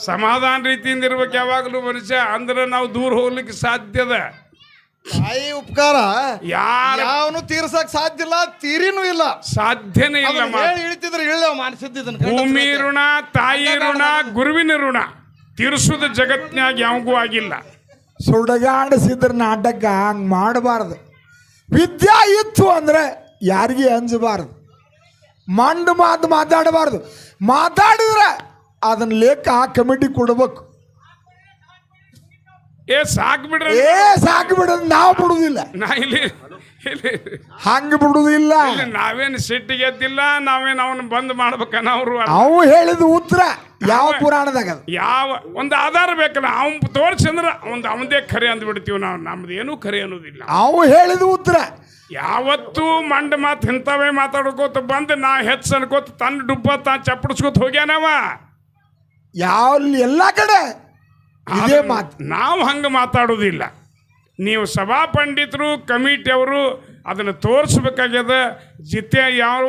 ಸಮಾಧಾನ ರೀತಿಯಿಂದ ಇರ್ಬೇಕು ಯಾವಾಗಲೂ ಮನುಷ್ಯ ಅಂದ್ರೆ ನಾವು ದೂರ ಹೋಗ್ಲಿಕ್ಕೆ ಸಾಧ್ಯದ ತಾಯಿ ಉಪಕಾರ. ಯಾರು ಯಾವನು ತೀರ್ಸಕ್ ಸಾಧ್ಯ ಇಲ್ಲ ತೀರಿನೂ ಇಲ್ಲ. ಸಾಧ್ಯನೇ ಇಲ್ಲ ಅದನ್ನ ಮಾ- ಹೇಳಿ ಇಳಿತಿದ್ರೆ ಇಳ್ಳ ಭೂಮಿ ಋಣ ತಾಯಿ ಋಣ ಗುರುವಿನ ಋಣ. ತೀರ್ಸುದ ಜಗತ್ನ್ಯಾಗ ಯಾವಾಗೂ ಆಗಿಲ್ಲ. ಸುಡಗಾಡಿಸಿದ್ರ ನಾಟಕ ಹಂಗೆ ಮಾಡಬಾರ್ದು. ವಿದ್ಯಾ ಇತ್ತು ಅಂದರೆ ಯಾರಿಗೆ ಅಂಜಬಾರ್ದು? ಮಂಡು ಮಾತು ಮಾತಾಡಬಾರ್ದು. ಮಾತಾಡಿದ್ರೆ ಅದನ್ನ ಲೇಖ ಆ ಕಮಿಟಿ ಕೊಡ್ಬೇಕು. ಏ ಸಾಕ್ ಬಿಡ್ರಿ ಏ ಸಾಕು ಬಿಡೋದು ನಾವು ಬಿಡುದಿಲ್ಲ. ನಾ ಇಲ್ಲಿ ಇಲ್ಲಿ. ಹಂಗೆ ಬಿಡುದಿಲ್ಲ. ಇಲ್ಲಿ ನಾವೇನು ಸಿಟ್ಟಿಗೆ ಎದ್ದಿಲ್ಲ ನಾವೇನು ಅವನು ಬಂದ್ ಮಾಡ್ಬೇಕನ್ನ ಅವರು ಅವು ಹೇಳಿದ ಉತ್ತರ ಯಾವ ಪುರಾಣದಾಗ ಅದು? ಯಾವ ಒಂದು ಆಧಾರ ಬೇಕಲ್ಲ ಅವ್ ತೋರ್ಸಂದ್ರ ಒಂದು ಅವಂದೇ ಖರೆ ಅಂದ್ಬಿಡ್ತೀವಿ ನಾವು. ನಮ್ದು ಏನೂ ಖರೆ ಅನ್ನೋದಿಲ್ಲ. ಅವು ಹೇಳಿದ ಉತ್ತರ. ಯಾವತ್ತೂ ಮಂಡ ಮಾತು ಇಂಥವೇ ಮಾತಾಡ್ಕೋತ ಬಂದು ನಾ ಹೆಚ್ಚು ಅನ್ಕೋತ ತನ್ನ ಡುಬ್ಬ ತಾ ಚಪ್ಪಡಿಸ್ಕೋತ ಹೋಗ್ಯಾನವ. ಯಾವ ಎಲ್ಲ ಕಡೆ ಇದೇ ಮಾತು. ನಾವು ಹಂಗೆ ಮಾತಾಡೋದಿಲ್ಲ. ನೀವು ಸಭಾ ಪಂಡಿತರು ಕಮಿಟಿಯವರು ಅದನ್ನು ತೋರಿಸ್ಬೇಕಾಗ್ಯದ. ಜಿತೆ ಯಾವ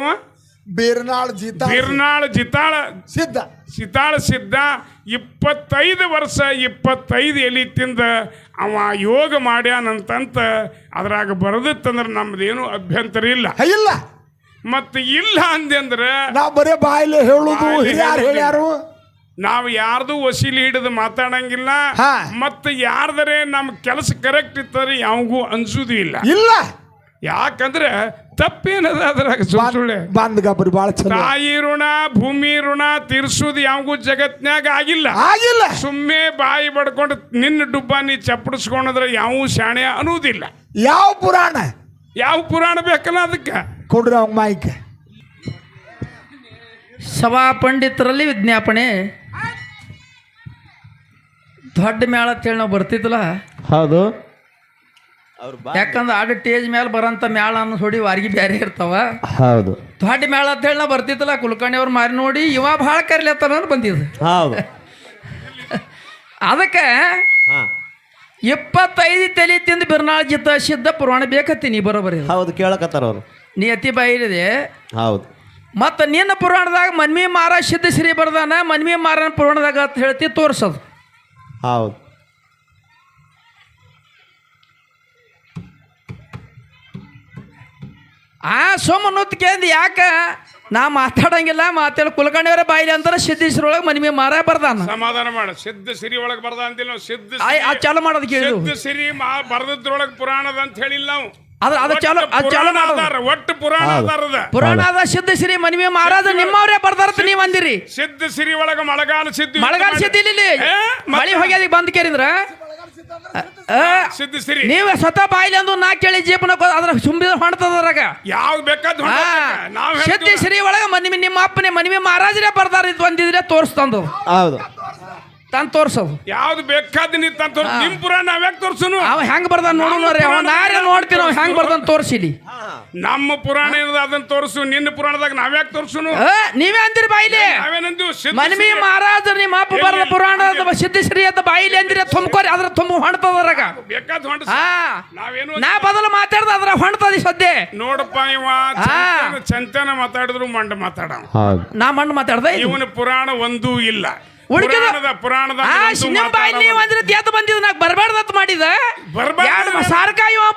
ಬೀರ್ನಾಳ್ ಜಿತ ಬಿರ್ನಾಳ್ ಜಿತಾಳ. ಸಿದ್ಧ ಸಿತಾಳ ಸಿದ್ಧ ಇಪ್ಪತ್ತೈದು ವರ್ಷ ಇಪ್ಪತ್ತೈದು ಎಲಿ ತಿಂದ ಅವ ಯೋಗ ಮಾಡ್ಯಾನಂತಂತ ಅದ್ರಾಗ ಬರೆದಿತ್ತಂದ್ರೆ ನಮ್ದೇನು ಅಭ್ಯಂತರ ಇಲ್ಲ. ಇಲ್ಲ. ಮತ್ತು ಇಲ್ಲ ಅಂದೆಂದ್ರೆ ನಾ ಬರೇ ಹೇಳುದು ಬಾಯಲ್ಲಿ ಹೇಳುದು. ಹೇಳ್ಯಾರು? ನಾವು ಯಾರ್ದು ವಸೀಲಿ ಹಿಡಿದು ಮಾತಾಡಂಗಿಲ್ಲ ಹಾ. ಮತ್ತು ಯಾರ್ದರೆ ನಮ್ಮ ಕೆಲಸ ಕರೆಕ್ಟ್ ಇತ್ತಂದ್ರೆ ಯಾವಾಗೂ ಅನ್ಸುದು ಇಲ್ಲ. ಇಲ್ಲ. ಯಾಕಂದ್ರೆ ತಪ್ಪೇನದ ಅದ್ರಾಗ ಸುಳ್ ಸುಳ್ಳೆ ಬಾಳ ತಾಯಿ ಋಣ ಭೂಮಿ ಋಣ ತೀರ್ಸುದು ಯಾವಾಗೂ ಜಗತ್ನಾಗ ಆಗಿಲ್ಲ. ಆಗಿಲ್ಲ. ಸುಮ್ಮನೆ ಬಾಯಿ ಬಡ್ಕೊಂಡು ನಿನ್ನ ಡುಬ್ಬ ನೀ ಚಪ್ಪಡಿಸ್ಕೊಂಡ್ರೆ ಯಾವ ಶಾಣೆ ಅನ್ನೋದಿಲ್ಲ ಯಾವ ಪುರಾಣ? ಯಾವ ಪುರಾಣ ಬೇಕಲ್ಲ ಅದಕ್ಕೆ? ಕೊಡ್ರಿ ಅವ್ ಮಾಯ್ಕ ಸಭಾ ಪಂಡಿತರಲ್ಲಿ ವಿಜ್ಞಾಪನೆ ದೊಡ್ಡ ಮೇಳ ಅಂತೇಳಿ ನಾವು ಬರ್ತಿದ್ಲ ಹೌದು. ಯಾಕಂದ್ರೆ ಆಡ ಟೇಜ್ ಮೇಲೆ ಬರೋಂಥ ಮೇಳ ಅನ್ನೋ ಹೊಡಿ ವಾರಿಗೆ ಬೇರೆ ಇರ್ತಾವ. ಹೌದು. ದೊಡ್ಡ ಮೇಳ ಅಂತ ಹೇಳಿ ನಾವು ಬರ್ತಿದ್ಲ ಕುಲಕರ್ಣಿ ಅವ್ರು ಮಾರಿ ನೋಡಿ ಇವ ಭಾಳ ಕರಿಲತ್ತಾನ ಅಂತ ಬಂದಿದ್ದು. ಹೌದು. ಅದಕ್ಕೆ ಹಾ. ಇಪ್ಪತ್ತೈದು ತಲೆ ತಿಂದು ಬಿರ್ನಾಳ್ ಜಿತ ಸಿದ್ಧ ಪುರಾಣ ಬೇಕತ್ತೀನಿ ಬರೋಬರಿ ಹೌದು ಕೇಳಕತ್ತಾರ ಅವರು. ನೀ ಅತಿ ಬಾಯಿರಿದೆ. ಹೌದು. ಮತ್ತು ನಿನ್ನ ಪುರಾಣದಾಗ ಮನ್ಮಿ ಮಾರ ಸಿದ್ಧ ಶ್ರೀ ಬರ್ದಾನ ಮನ್ಮಿ ಮಾರನ ಪುರಾಣದಾಗ ಅಂತ ಹೇಳ್ತಿ ತೋರ್ಸೋದು. ಹೌದು. ಆ ಸೋಮ ಯಾಕೆ ಯಾಕ? ನಾ ಮಾತಾಡಂಗಿಲ್ಲ ಮಾತಾಡ ಕುಲಕರ್ಣಿಯವರ ಬಾಯಿಲಿ ಅಂತಾರೆ ಸಿದ್ದೇಶ್ವರೊಳಗೆ ಮನ್ವಿ ಮಾರ ಬರ್ದಾನ. ಸಮಾಧಾನ ಮಾಡ. ಸಿದ್ಧ ಸಿರಿ ಒಳಗೆ ಬರ್ದ ಅಂತಿಲ್ಲ ನಾವು. ಸಿದ್ಧ ಆ ಚಾಲು ಮಾಡೋದು ಕೇಳಿ. ಸಿದ್ಧ ಸಿರಿ ಮಾ ಬರ್ದದ್ರೊಳಗೆ ಪುರಾಣದ ಅಂತ ಹೇಳಿಲ್ಲ ನಾವು. ಅದ್ರ ಅದು ಚಾಲು ಅದು ಚಾಲು ಪುರಾಣ ಮಾಡೋದು. ಒಟ್ಟು ಪುರಾಣ ಆಧಾರದ. ಪುರಾಣದ ಸಿದ್ಧ ಶ್ರೀ ಮನ್ವಿ ಮಹಾರಾಜ ನಿಮ್ಮವ್ರೇ ಬರ್ದಾರತ್ ನೀವ್ ಅಂದಿರಿ ಸಿದ್ಧ ಸಿರಿ ಒಳಗ ಮಳೆಗಾಲ ಸಿದ್ಧ ಮಳೆಗಾಲ ಸಿದ್ಧ ಇಲ್ಲಿ ಏ, ಮತ್ತೆ? ಮಳಿ ಹೋಗ್ಯದ ಬಂದ್ ಕೇಳಿದ್ರ? ಆ, ಸಿದ್ಧ ಸಿರಿ. ನೀವೇ ಸ್ವತಃ ಬಾಯಿಲಿ ಅಂದು ನಾ ಕೇಳಿ ಜೀಪನ ಅದ್ರ ಸುಂಬಿದ ಹೊಣ್ತದ್ರಾಗ ಯಾವ್ದು ಬೇಕಾದ್ ನಾವು ಸಿದ್ಧ ಶ್ರೀ ಒಳಗ ಮನ್ವಿ ನಿಮ್ಮ ಅಪ್ಪನೇ ಮನವಿ ಮಹಾರಾಜರೇ ಬರ್ದಾರ ಇದು ಬಂದಿದ್ರೆ ತೋರಿಸ್ತಂದು. ಹೌದು. ತಂದು ತೋರ್ಸೋದು ಯಾವ್ದು ಬೇಕಾದ ನೀ ತಂದ್ ತೋರ್ಸು. ನಿಮ್ ಪುರಾಣ ನಾವ್ಯಾಕ್ ತೋರ್ಸುನು? ಅವ ಹೆಂಗ್ ಬರ್ದ ನೋಡು ನೋಡ್ರಿ ಅವ ನಾರೇ ನೋಡ್ತೀನಿ ನಾವು ಹೆಂಗ್ ಬರ್ದಾನ ತೋರ್ಸಿಲಿ ನಮ್ಮ ಪುರಾಣ ಏನದ ಅದನ್ನ ತೋರ್ಸು ನಿನ್ನ ಪುರಾಣದಾಗ ನಾವ್ಯಾಕ್ ತೋರ್ಸುನು? ನೀವೇ ಅಂದಿರಿ ಬಾಯಿಲಿ. ನಾವೇನಂದು ಮನ್ವಿ ಸಿರಿ- ಮಹಾರಾಜ ನಿಮ್ಮ ಅಪ್ಪ ಬರದ ಪುರಾಣ ಸಿದ್ಧಶ್ರೀ ಅಂತ ಬಾಯಿಲಿ ಅಂದ್ರೆ ತುಂಬ್ಕೊರಿ ಅದ್ರ ತುಂಬ ಹೊಣ್ತದ್ರಾಗ ಬೇಕಾದ್ ಹೊಂಡ ಹಾ. ನಾವೇನು ನಾ ಬದಲು ಮಾತಾಡ್ದ ಅದ್ರ ಹೊಣ್ತದಿ ಸದ್ಯ. ನೋಡಪ್ಪ ಇವ ಚಂತನ- ಚಂತನ ಮಾತಾಡಿದ್ರು ಮಂಡ ಮಾತಾಡ ಹೌದು ನಾ ಮಣ್ಣು ಮಾತಾಡ್ದೆ. ಇವನ ಪುರಾಣ ಒಂದೂ ಇಲ್ಲ. ಪುರಾಣದ ಪುರಾಣದ ಅಂದ್ರೆ ಎದ್ದು ಬಂದಿದ್ದು ನಾಕ್ ಬರ್ಬಾರ್ದತ್ ಮಾಡಿದ ಬರ್ಬಾರ್ದು. ಎರಡು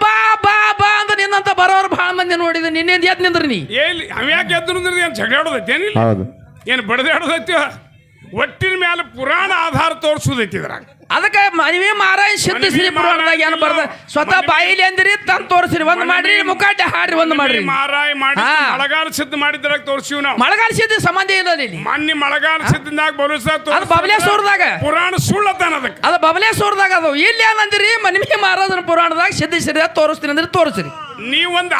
ಬಾ ಬಾ ಬಾ ಅಂತ ನಿನ್ನಂತ ಬರೋರು ಭಾಳ ಮಂದಿ ನೋಡಿದ ನಿನ್ನಿಂದ ಎದ್ದು ನಿಂದ್ರಿ ನೀ? ಎಲ್ಲಿ ಅವ್ಯಾಕೆ ಎದ್ದು ಅಂದ್ರೆ ಏನು ಜಗಳಾಡೋದೈತಿ ಏನಿಲ್ಲ ಹೌದು. ಏನು ಬಡದಾಡೋದೈತಿ ಒಟ್ಟಿನ ಮೇಲೆ ಪುರಾಣ ಆಧಾರ ತೋರಿಸೋದೈತಿ ಇದ್ರಾಗ. ಅದಕ್ಕೆ ಮನವಿ ಮಾರಾಯ ಸಿದ್ಧ ಶ್ರೀ ಪುರಾಣದಾಗ ಏನು ಬರ್ದ ಸ್ವತಃ ಬಾಯಿಲಿ ಅಂದ್ರಿ ತಂದು ತೋರಿಸ್ರಿ. ಒಂದು ಮಾಡ್ರಿ ಮುಖಾಟ ಹಾಡ್ರಿ ಒಂದು ಮಾಡ್ರಿ. ಮಾರಾಯ ಮಾಡಿ ಹಾ. ಮಳೆಗಾಲ ಸಿದ್ಧ ಮಾಡಿದ್ರಾಗ ತೋರಿಸಿವ್ ನಾವು. ಮಳೆಗಾಲ ಸಿದ್ಧ ಸಂಬಂಧ ಇಲ್ಲ ಇಲ್ಲಿ. ಮೊನ್ನೆ ಮಳೆಗಾಲ ಸಿದ್ಧದಾಗ ಅದು ಬಬಲೇಶ್ವರದಾಗ. ಪುರಾಣ ಸುಳ್ಳತಾನ ಅದಕ್ಕೆ. ಅದು ಬಬಲೇಶ್ವರದಾಗ ಅದು. ಇಲ್ಲಿ ಏನಂದಿರಿ ಮನವಿ ಮಹಾರಾಜನ ಪುರಾಣದಾಗ ಸಿದ್ಧ ಶ್ರೀ ತೋರಿಸ್ತೀನಿ ಅಂದ್ರೆ ತೋರಿಸ್ರಿ. ನೀವೊಂದು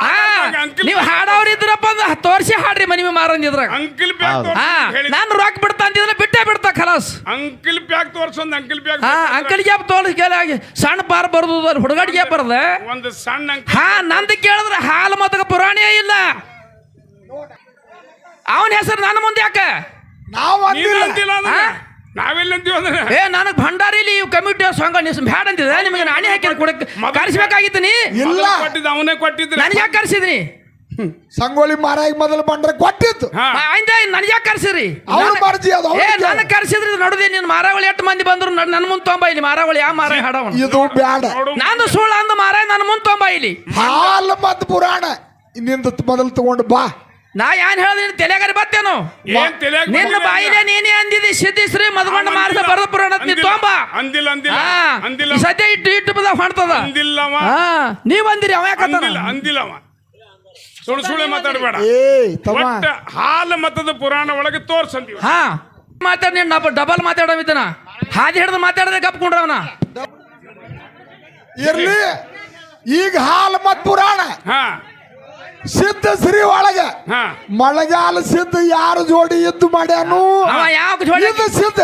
ಅಂಕಿಲ್ ನೀವು ಹಾಡೋರು ಇದ್ರಪ್ಪ ಅಂದ್ರೆ ತೋರಿಸಿ ಹಾಡ್ರಿ ಮನಿ ಮಾರಂದಿದ್ರಾಗ ಅಂಕಲ್ ಬ್ಯಾಗ್ ಹಾ ನಾನು ರೊಕ್ಕ ಬಿಡ್ತಾ ಅಂತಿದ್ರೆ ಬಿಟ್ಟೆ ಬಿಡ್ತಾ ಖಲಾಸ್. ಕಲಾಸ್ ಅಂಕಿಲ್ ಪ್ಯಾಕ್ ತೋರ್ಸೊಂದು ಅಂಕಲ್ ಪ್ಯಾಕ್ ಹಾ ಅಂಕಲ್ ಗ್ಯಾಪ್ ತೋರಿಸ್ ಕೇಳಿ ಸಣ್ಣ ಪಾರ್ ಬರ್ದು ಹುಡುಗಾಡ್ ಗ್ಯಾಪ್ ಬರ್ದ? ಒಂದು ಸಣ್ಣ ಹಾ ನಂದು ಕೇಳಿದ್ರೆ ಹಾಲು ಮತಕ ಪುರಾಣಿಯೇ ಇಲ್ಲ. ಅವನ ಹೆಸರು ನನ್ನ ಮುಂದೆ ಯಾಕ? ನಾವು ಅಂದಿಲ್ಲ. ಅಂತಿಲ್ಲ ಅದನ್ನ. ಹಾ? ನಾವೆಲ್ಲ ಅಂತೀವಿ ಅದನ್ನ ಏ ನನಗೆ ಭಂಡಾರಿಲಿ ಇವ್ ಕಮಿಟಿ ಸಂಘ ನಿಸ್ ಬ್ಯಾಡ ಅಂತಿದೆ. ನಿಮಗೆ ನಾನೇ ಹಾಕಿ ಕೊಡಕ್ಕೆ ಕರೆಸ್ಬೇಕಾಗಿತ್ತು ನೀ? ಇಲ್ಲ. ಕೊಟ್ಟಿದ್ದ ಅವನೇ ಕೊಟ್ಟಿದ್ರೆ. ನನಗೆ ಯಾಕೆ ಕರೆಸಿದ್ರಿ? ಸಂಗೋಳಿ ಮಾರಾಗಿ ಮೊದಲು ಬಂದ್ರೆ ಕೊಟ್ಟಿತ್ತು ಹಾ. ಆಯ್ತಾ ನನಗೆ ಯಾಕೆ ಕರ್ಸಿರಿ ಅವ್ರ ಮರ್ಜಿ ಅದು ಏ. ನನಗೆ ಕರ್ಸಿದ್ರಿ ನಡುದೆ ನಿನ್ನ ಮಾರಾವಳಿ ಎಷ್ಟು ಮಂದಿ ಬಂದ್ರು ನನ್ನ ಮುಂದೆ ತೊಂಬ ಇಲ್ಲಿ. ಮಾರಾವಳಿ ಯಾವ ಮಾರಾಯ ಹಾಡವ ಇದು ಬ್ಯಾಡ. ನಾನು ಸುಳ್ಳು ಅಂದ ಮಾರಾಯ ನನ್ನ ಮುಂದೆ ತೊಂಬ ಇಲ್ಲಿ. ಹಾಲು ಮತ್ತು ಪುರಾಣ. ಇನ್ನಿಂದ ಮೊದಲು ತಗೊಂಡು ಬಾ. ನಾ ಏನ್ ಹೇಳಿದ್ರೆ ತಲೆಗಾರಿ ಬತ್ತೇನು? ಏನ್ ತಲ್ಯಾಗ ನಿನ್ನ ಬಂದಿಲ್ಲ? ಬಾಯಿಲೆ ನೀನೇ ಅಂದಿದಿ ಸಿದ್ಧಿಸ್ರಿ ಮದ್ಕೊಂಡ ಮಾರ್ಸ ಅಂದಿಲ್ಲ. ಬರದ ಪುರಾಣ ನೀ ಅಂದಿಲ್ಲ. ತೊಂಬ. ಅಂದಿಲ್ಲ ಅಂದಿಲ್ಲ. ಅಂದಿಲ್ಲ. ಸದ್ಯ ಇಟ್ಟು ಇಟ್ಟು ಬದ ಹೊಂಟದ ಅಂದಿಲ್ಲವ. ಹಾ. ನೀವ್ ಅಂದಿರಿ ಅವ ಯಾಕ ಅಂದಿಲ್ಲ ಅಂದಿಲ್ಲವ. ಸುಳ್ಳು ಸುಳ್ಳು ಮಾತಾಡಬೇಡ. ಏ ತಮ್ಮ. ಒಟ್ಟ ಹಾಲು ಮತದ ಪುರಾಣ ಒಳಗೆ ತೋರ್ಸಂತೀವಿ. ಹಾ. ಮಾತಾಡ ನೀನ್ ಡಬಲ್ ಮಾತಾಡೋಮಿದ್ದನ. ಹಾದಿ ಹಿಡ್ದು ಮಾತಾಡದೆ ಕಪ್ಕೊಂಡ್ರವನ ಇರ್ಲಿ. ಈಗ ಹಾಲು ಮತ್ತು ಪುರಾಣ. ಹಾ. ಸಿದ್ಧ ಸಿರಿ ಒಳಗೆ. ಮಳೆಗಾಲ ಸಿದ್ಧ ಯಾರು ಜೋಡಿ ಎದ್ದು ಮಾಡ್ಯಾನು? ಇದು ಸಿದ್ಧ?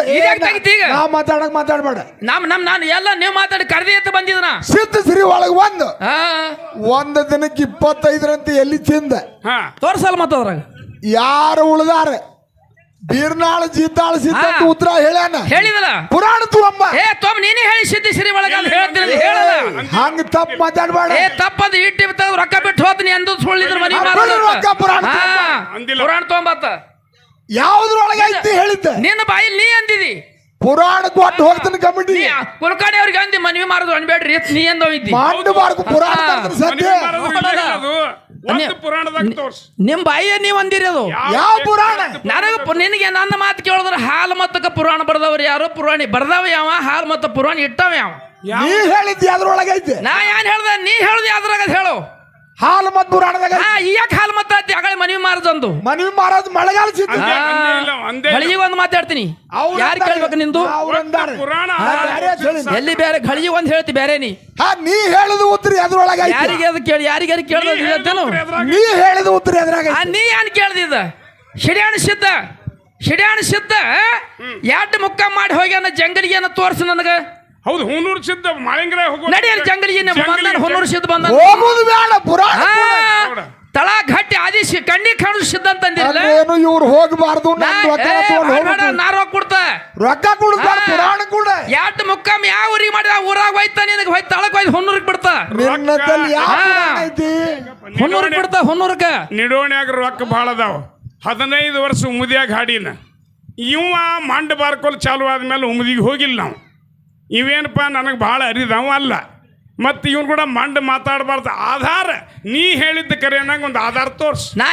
ನಾ ಮಾತಾಡಕ್ ಮಾತಾಡ್ಬೇಡ. ನಮ್ ನಮ್ ನಾನು ಎಲ್ಲ ನೀವು ಮಾತಾಡಿ ಕರೆದಿ ಎತ್ತ ಬಂದಿದನ. ಸಿದ್ಧ ಸಿರಿ ಒಳಗೆ ಒಂದು. ಒಂದ್ ಒಂದು ದಿನಕ್ಕೆ ಇಪ್ಪತ್ತೈದರಂತೆ ಎಲ್ಲಿ ತಿಂದ ತೋರ್ಸಲ್ಲ ತೋರ್ಸಲ್ ಮತ್ತ ಯಾರು ಉಳ್ದಾರ? ಬೀರ್ನಾಳ ಜೀತಾಳ ಸಿದ್ಧ ಹಾ. ಉತ್ತರ ಹೇಳ್ಯಾನ. ಹೇಳಿದಲ್ಲ. ಪುರಾಣ ಅಮ್ಮ. ಏ ತೊಂಬ ನೀನೇ ಹೇಳಿ ಸಿದ್ಧಿ ಶ್ರೀ ಒಳಗ ಅಂತ ಹೇಳ್ತೀನಿ ಹೇಳಲ್ಲ. ಹಂಗ ತಪ್ಪ ಮಾತಾಡಬೇಡ. ಏ ತಪ್ಪದ ಇಟ್ಟಿ ಬಿತ್ತ ರೊಕ್ಕ ಬಿಟ್ಟು ಹೋತ್ನಿ ಎಂದು ಸುಳ್ಳಿದ್ರ ಮನಿ ರೊಕ್ಕ ಪುರಾಣ. ಅಂದಿಲ್ಲ. ಪುರಾಣ ತೊಂಬತ್ತ. ಯಾವ್ದ್ರೊಳಗೆ ಐತಿ ಹೇಳಿದ್ದ? ನಿನ್ನ ಬಾಯಲ್ಲಿ ನೀ ಅಂದಿದಿ. ಪುರಾಣ ಕೊಟ್ಟು ಹೋಗ್ತಾನೆ ಕಮಿಟಿ. ನೀ ಕುಲಕಾಣಿ ಅವ್ರಿಗೆ ಅಂದಿ ಮನವಿ ಮಾರದು ಅನ್ಬೇಡ್ರಿ ನೀ ಅಂದ ಇದ್ದಿ ಮಾಡಬಾರ್ದು ಪುರಾಣ ಸದ್ಯ ಮನೆಗೆ ಬರೋದು ಇಲ್ಲ ಹೇಳೋದು. ಒಂದು ಪುರಾಣದಾಗ ತೋರ್ಸ್. ನಿಮ್ ಬಾಯಿಯ ನೀವ್ ಅಂದಿರೋದು ಅದು. ಯಾವ ಪುರಾಣ? ನನಗ ನಿನಗೆ ನನ್ನ ಮಾತು ಕೇಳಿದ್ರೆ ಹಾಲು ಮತ್ತಕ ಪುರಾಣ ಬರ್ದವ್ರು ಯಾರು? ಪುರಾಣಿ ಬರ್ದವ ಯಾವ? ಹಾಲು ಮತ್ತ ಪುರಾಣ ಇಟ್ಟವ ಯಾವ? ನೀ ಹೇಳಿದ್ದಿ ಅದ್ರೊಳಗೈತೆ. ನಾ ಏನ್ ಹೇಳ್ದೆ? ನೀ ಹೇಳ್ದೆ ಅದ್ರಾಗ ಅದ್ ಹೇಳು. ಹಾಲು ಮತ್ ಪುರಾಣದಾಗ ಈಗ ಯಾಕೆ ಹಾಲು ಮತ್ತ ಅಗಳ ಮನವಿ ಮಾರದಂದು. ಮನವಿ ಮಾರೋದು ಮಳೆಗಾಲ. ಗಳಿಗೆ ಒಂದು ಮಾತಾಡ್ತೀನಿ. ಯಾರು. ಕೇಳ್ಬೇಕು ನಿಂದು. ಪುರಾಣ. ಎಲ್ಲಿ ಬೇರೆ? ಗಳಿಗೆ ಒಂದ್ ಹೇಳ್ತಿ ಬೇರೆ ನೀ. ಹಾ ನೀ ಹೇಳಿದ ಉತ್ತರ ಅದ್ರೊಳಗ ಯಾರಿಗೆ ಅದು ಕೇಳಿ ಯಾರಿಗೆ ಅದು ಕೇಳ್ದೇನು ನೀ ಹೇಳಿದ ಉತ್ತರ ಅದ್ರಾಗ ನೀ ಏನ್ ಕೇಳ್ದಿದ್ದ ಶಿಡ್ಯಾಣ ಸಿದ್ಧ. ಶಿಡ್ಯಾಣ ಸಿದ್ಧ ಎರಡು ಮುಕ್ಕ ಮಾಡಿ ಹೋಗ್ಯಾನ ಜಂಗಲಿಗೆ ತೋರ್ಸು ನನಗ. ಹೌದು ಹೂನೂರು ಸಿದ್ಧ ಮಾಳಿಂಗ್ರ ಹೋಗೋ ನಡಿಯಲ್ಲ ಜಂಗಲಿಗೆ ಬಂದ ಹೊನ್ನೂರು ಸಿದ್ಧ ಬಂದ ಹೋಗುದು ಬೇಡ ಪುರಾಣ ತಳ ಗಟ್ಟಿ ಆದಿ ಶಿ- ಕಣ್ಣಿ ಕಾಣು ಸಿದ್ಧ ಅಂತಂದಿರಲ್ಲ. ಏನು ಇವ್ರು ಹೋಗಬಾರ್ದು. ನಾ ರೊಕ್ಕ ಕೊಡ್ತ. ರೊಕ್ಕ ಕೊಡ್ಬೇಡ ಪುರಾಣ ಕೂಡ. ಎಟ್ ಮುಕ್ಕಾಮ್ ಯಾವ ಊರಿಗೆ ಮಾಡಿದ ಆ ಊರಾಗ ಹೋಯ್ತಾ ನಿನಗೆ ಹೋಯ್ತು ತಳಕ್ ಹೋಯ್ತು ಹೊನ್ನೂರಿಗೆ ಬಿಡ್ತ. ನಿನ್ನದಲ್ಲಿ ಯಾವ ಹಾ. ಪುರಾಣ ಐತಿ? ಹೊನ್ನೂರಿಗೆ ಬಿಡ್ತಾ ಹೊನ್ನೂರಕ್ಕೆ ನಿಡೋಣ್ಯಾಗ ರೊಕ್ಕ ಭಾಳ ಅದಾವ. ಹದಿನೈದು ವರ್ಷ ಉಮದಿಯಾಗ ಹಾಡಿನ. ಇವ ಮಂಡ ಬಾರ್ಕೊಲ್ ಚಾಲು ಆದ್ಮೇಲೆ ಉಮದಿಗೆ ಹೋಗಿಲ್ಲ ನಾವು. ಇವೇನಪ್ಪ, ನನಗೆ ಭಾಳ ಅರಿದವ ಅಲ್ಲ ಮತ್ತು ಇವನು ಕೂಡ ಮಂಡ ಮಾತಾಡಬಾರ್ದು. ಆಧಾರ ನೀ ಹೇಳಿದ್ದ ಕರೆ ಅನ್ನಂಗೆ ಒಂದು ಆಧಾರ ತೋರ್ಸು. ನಾ